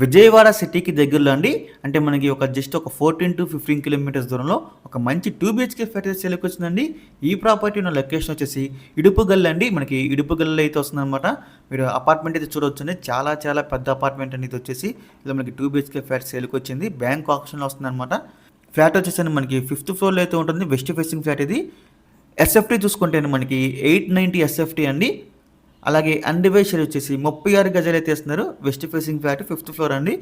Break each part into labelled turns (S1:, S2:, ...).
S1: విజయవాడ సిటీకి దగ్గరలో అండి. అంటే మనకి ఒక జస్ట్ ఒక ఫోర్టీన్ టు ఫిఫ్టీన్ కిలోమీటర్స్ దూరంలో ఒక మంచి టూ బిహెచ్కే ఫ్లాట్ అయితే సేల్కి వచ్చిందండి. ఈ ప్రాపర్టీ ఉన్న లొకేషన్ వచ్చేసి ఇడుపుగల్ అండి. మనకి ఇడుపుగల్లో అయితే వస్తుందన్నమాట. మీరు అపార్ట్మెంట్ అయితే చూడవచ్చండి చాలా చాలా పెద్ద అపార్ట్మెంట్ అనేది వచ్చేసి. ఇలా మనకి టూ బిహెచ్కే ఫ్లాట్ సేల్కి వచ్చింది. బ్యాంక్ ఆప్షన్లో వస్తుందన్నమాట. ఫ్లాట్ వచ్చేసి మనకి ఫిఫ్త్ ఫ్లోర్లో అయితే ఉంటుంది. వెస్ట్ ఫేసింగ్ ఫ్లాట్ ఇది. ఎస్ఎఫ్టీ చూసుకుంటే మనకి ఎయిట్ నైంటీ ఎస్ఎఫ్టీ అండి. అలాగే అన్డివైడ్ షేర్ వచ్చేసి ముప్పై ఆరు గజాలు అయితే ఇస్తున్నారు west facing flat fifth floor అండి.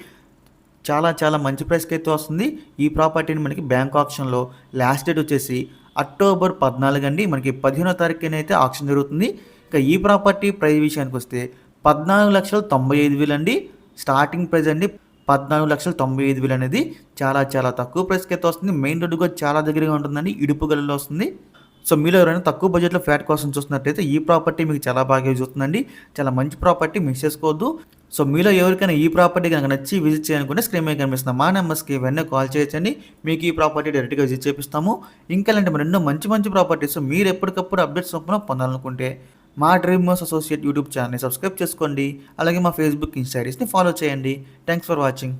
S1: చాలా చాలా మంచి ప్రైస్కి అయితే వస్తుంది. ఈ ప్రాపర్టీని మనకి బ్యాంక్ ఆప్షన్లో లాస్ట్ డేట్ వచ్చేసి అక్టోబర్ పద్నాలుగు అండి. మనకి పదిహేనో తారీఖున అయితే ఆప్షన్ జరుగుతుంది. ఇంకా ఈ ప్రాపర్టీ ప్రైస్ విషయానికి వస్తే పద్నాలుగు లక్షల తొంభై ఐదు వేలు అండి. స్టార్టింగ్ ప్రైస్ అండి పద్నాలుగు లక్షల తొంభై ఐదు వేలు అనేది చాలా చాలా తక్కువ ప్రైస్కి అయితే వస్తుంది. మెయిన్ రోడ్డు కూడా చాలా దగ్గరగా ఉంటుందండి. ఇడుపు ఇడుపుగల్లో వస్తుంది. సో మీలో ఎవరైనా తక్కువ బడ్జెట్లో ఫ్లాట్ కోసం చూస్తున్నట్లయితే ఈ ప్రాపర్టీ మీకు చాలా బాగా యూజ్ అవుతుందండి. చాలా మంచి ప్రాపర్టీ మిస్ చేసుకోవద్దు. సో మీలో ఎవరికైనా ఈ ప్రాపర్టీ కనుక నచ్చి విజిట్ చేయాలనుకుంటే స్క్రీన్ మీద కనిపిస్తున్న మా నెంబర్స్కి వెన్న కాల్ చేయొచ్చండి. మీకు ఈ ప్రాపర్టీ డైరెక్ట్గా విజిట్ చేపిస్తాము. ఇంకా ఇలాంటి మరి ఎన్నో మంచి మంచి ప్రాపర్టీస్ మీరు ఎప్పటికప్పుడు అప్డేట్స్ చొప్పున పొందాలనుకుంటే మా డ్రీమ్ మోస్ అసోసియేట్ యూట్యూబ్ ఛానల్ని సబ్స్క్రైబ్ చేసుకోండి. అలాగే మా ఫేస్బుక్ ఇన్స్టాగ్రామ్స్ని ఫాలో చేయండి. Thanks for watching